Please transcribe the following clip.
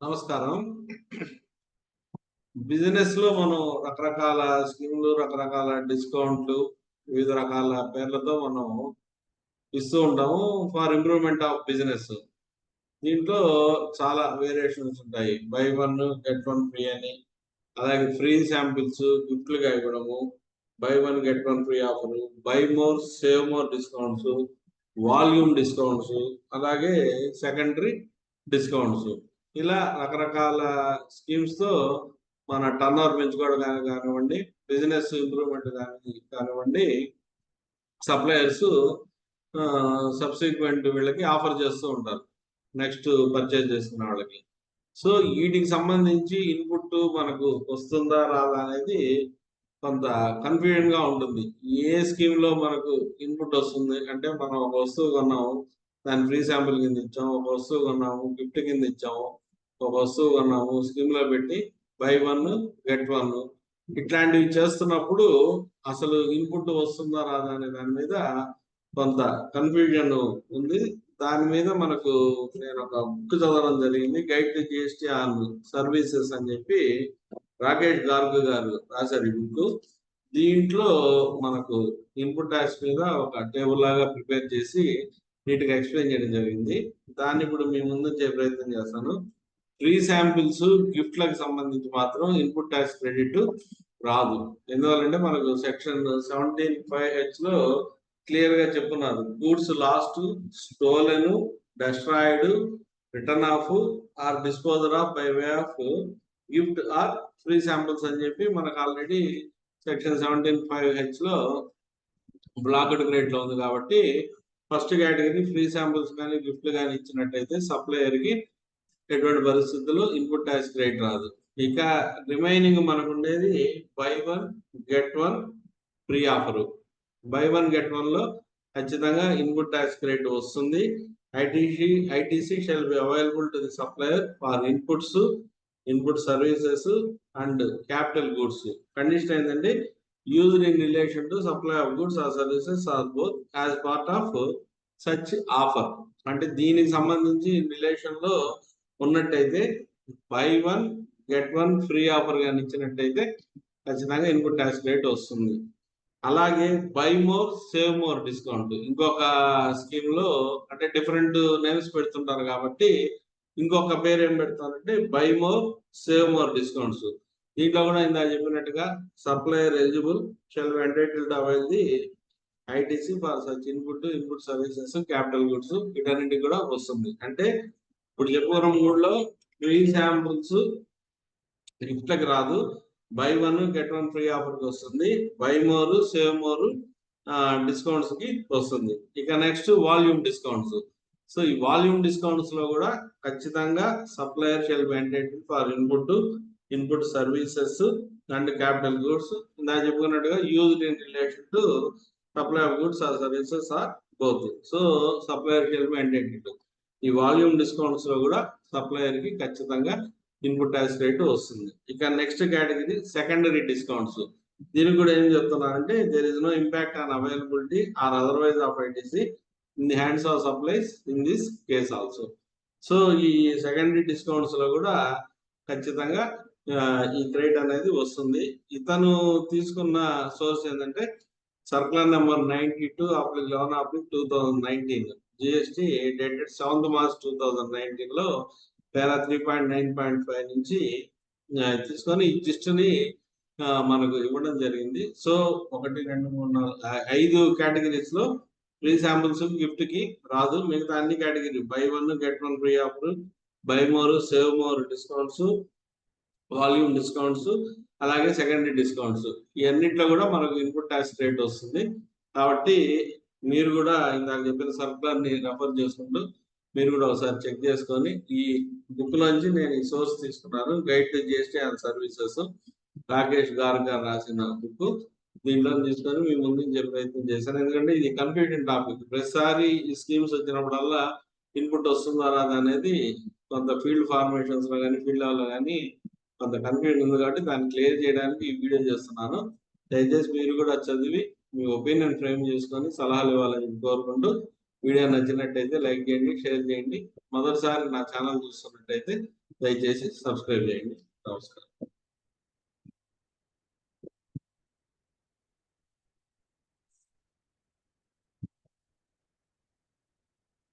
నమస్కారం. బిజినెస్లో మనం రకరకాల స్కీమ్లు రకరకాల డిస్కౌంట్లు వివిధ రకాల పేర్లతో మనం ఇస్తూ ఉంటాము ఫర్ ఇంప్రూవ్మెంట్ ఆఫ్ బిజినెస్ దీంట్లో చాలా వేరియేషన్స్ ఉంటాయి. Buy one get one free అని అలాగే ఫ్రీ శాంపిల్స్ గిఫ్ట్లుగా ఇవ్వడము buy one get one free offer buy more save more discounts volume discounts అలాగే సెకండరీ డిస్కౌంట్స్ ఇలా రకరకాల స్కీమ్స్తో మన టర్న్ ఓవర్ పెంచుకోవడం కానీ కానివ్వండి బిజినెస్ ఇంప్రూవ్మెంట్ కానీ కానివ్వండి సప్లయర్స్ సబ్సిక్వెంట్ వీళ్ళకి ఆఫర్ చేస్తూ ఉంటారు. నెక్స్ట్ పర్చేజ్ చేసుకున్న వాళ్ళకి. సో వీటికి సంబంధించి ఇన్పుట్ మనకు వస్తుందా రాదా అనేది కొంత కన్ఫ్యూజన్గా ఉంటుంది. ఏ స్కీమ్లో మనకు ఇన్పుట్ వస్తుంది? అంటే మనం ఒక వస్తువు కొన్నాము దాని ఫ్రీ శాంపుల్ కింద ఇచ్చాము ఒక వస్తువు కొన్నాము గిఫ్ట్ కింద ఇచ్చాము ఒక వస్తువు కొన్నాము స్కీమ్లో పెట్టి బై వన్ గెట్ వన్ ఇట్లాంటివి చేస్తున్నప్పుడు అసలు ఇన్పుట్ వస్తుందా రాదా అనే దాని మీద కొంత కన్ఫ్యూజన్ ఉంది. దాని మీద మనకు నేను ఒక బుక్ చదవడం జరిగింది guide to GST on services అని చెప్పి రాకేష్ గార్గ్ గారు రాశారు ఈ బుక్ దీంట్లో మనకు ఇన్పుట్ ట్యాక్స్ మీద ఒక టేబుల్ లాగా ప్రిపేర్ చేసి నీట్గా ఎక్స్ప్లెయిన్ చేయడం జరిగింది. దాన్ని ఇప్పుడు మీ ముందు ఉంచే ప్రయత్నం చేస్తాను. ఫ్రీ శాంపిల్స్ గిఫ్ట్లకు సంబంధించి మాత్రం ఇన్పుట్ ట్యాక్స్ క్రెడిట్ రాదు. ఎందువల్లంటే మనకు సెక్షన్ సెవెంటీన్ ఫైవ్ హెచ్లో క్లియర్గా చెప్పున్నారు. Goods lost stolen destroyed written off or disposal of by way of gift or free samples అని చెప్పి మనకు ఆల్రెడీ సెక్షన్ సెవెంటీన్ ఫైవ్ హెచ్లో బ్లాక్డ్ గ్రేడ్లో ఉంది కాబట్టి ఫస్ట్ కేటగిరీ ఫ్రీ సాంపుల్స్ కానీ గిఫ్ట్లు కానీ ఇచ్చినట్టయితే సప్లయర్కి ఎటువంటి పరిస్థితుల్లో ఇన్పుట్ ట్యాక్స్ క్రెడిట్ రాదు. ఇక రిమైనింగ్ మనకు ఉండేది buy one get one free offer. Buy one get one ఖచ్చితంగా ఇన్పుట్ ట్యాక్స్ క్రెడిట్ వస్తుంది. ITC ITC shall be available to the supplier for inputs input services and capital goods. Condition ఏంటంటే used in relation to supply of goods or services or both as part of such offer. అంటే దీనికి సంబంధించి రిలేషన్లో ఉన్నట్టయితే buy one get one free offer కానీ ఇచ్చినట్టయితే ఖచ్చితంగా input tax rate వస్తుంది. అలాగే buy more save more discount. ఇంకొక స్కీమ్లో అంటే డిఫరెంట్ నేమ్స్ పెడుతుంటారు కాబట్టి ఇంకొక పేరు ఏం పెడతారంటే buy more save more discounts. దీంట్లో కూడా ఇందా చెప్పినట్టుగా supplier eligible shall entitled avail the ITC for such input input services capital goods వీటన్నిటికి కూడా వస్తుంది. అంటే ఇప్పుడు చెప్పుకోవడం మూడులో ఫ్రీ శాంపుల్స్ గిఫ్ట్లకు రాదు. Buy one get one free ఆఫర్కి వస్తుంది. బై మోర్ సేవ్ మోర్ డిస్కౌంట్స్కి వస్తుంది. ఇక నెక్స్ట్ వాల్యూమ్ డిస్కౌంట్స్. సో ఈ వాల్యూమ్ డిస్కౌంట్స్లో కూడా ఖచ్చితంగా supplier shall entitle for input input services and capital goods ఇందాక చెప్పుకున్నట్టుగా used in relation to supply of goods or services or both so supplier helmet ఏంటంటే ఈ వాల్యూమ్ డిస్కౌంట్స్లో కూడా సప్లయర్కి ఖచ్చితంగా ఇన్పుట్ ట్యాక్స్ రేట్ వస్తుంది. ఇక నెక్స్ట్ కేటగిరీ సెకండరీ డిస్కౌంట్స్ దీనికి కూడా ఏం చెప్తున్నారంటే there is no impact on availability or otherwise of ITC in the hands of supplies in this case also so ఈ సెకండరీ డిస్కౌంట్స్లో కూడా ఖచ్చితంగా ఈ క్రెడిట్ అనేది వస్తుంది. ఇతను తీసుకున్న సోర్స్ ఏంటంటే circular number ninety two oblique eleven oblique two thousand nineteen. GST dated seventh March two thousand నైన్టీన్లో para three point nine point five నుంచి తీసుకొని ఈ జిస్ట్ని మనకు ఇవ్వడం జరిగింది. సో ఒకటి రెండు మూడు నాలుగు ఐదు కేటగిరీస్లో ఫ్రీ శాంపుల్స్ గిఫ్ట్కి రాదు. మిగతా అన్ని category buy one get one free offer buy more save more discounts volume discounts అలాగే సెకండరీ డిస్కౌంట్స్. ఇవన్నిట్లో కూడా మనకు ఇన్పుట్ ట్యాక్స్ రేట్ వస్తుంది. కాబట్టి మీరు కూడా ఇందాక చెప్పిన సర్కులర్ని రెఫర్ చేసుకుంటూ మీరు కూడా ఒకసారి చెక్ చేసుకొని ఈ బుక్ నుంచి నేను ఈ సోర్స్ తీసుకున్నాను. Guide to GST and services Rakesh garu garu రాసిన బుక్ దీంట్లో తీసుకొని మీ ముందు చెప్పే ప్రయత్నం చేశాను. ఎందుకంటే ఇది కన్ఫ్యూజన్ టాపిక్ ప్రతిసారి ఈ స్కీమ్స్ వచ్చినప్పుడల్లా ఇన్పుట్ వస్తుందా రాదా అనేది కొంత ఫీల్డ్ ఫార్మేషన్స్లో కానీ ఫీల్డ్లో కానీ కొంత కన్ఫ్యూజన్ ఉంది కాబట్టి దాన్ని క్లియర్ చేయడానికి ఈ వీడియో చేస్తున్నాను. దయచేసి మీరు కూడా చదివి మీ ఒపీనియన్ ఫ్రేమ్ చేసుకొని సలహాలు ఇవ్వాలని కోరుకుంటూ వీడియో నచ్చినట్టయితే లైక్ చేయండి షేర్ చేయండి. మొదటిసారి నా ఛానల్ చూస్తున్నట్టయితే దయచేసి సబ్స్క్రైబ్ చేయండి. నమస్కారం.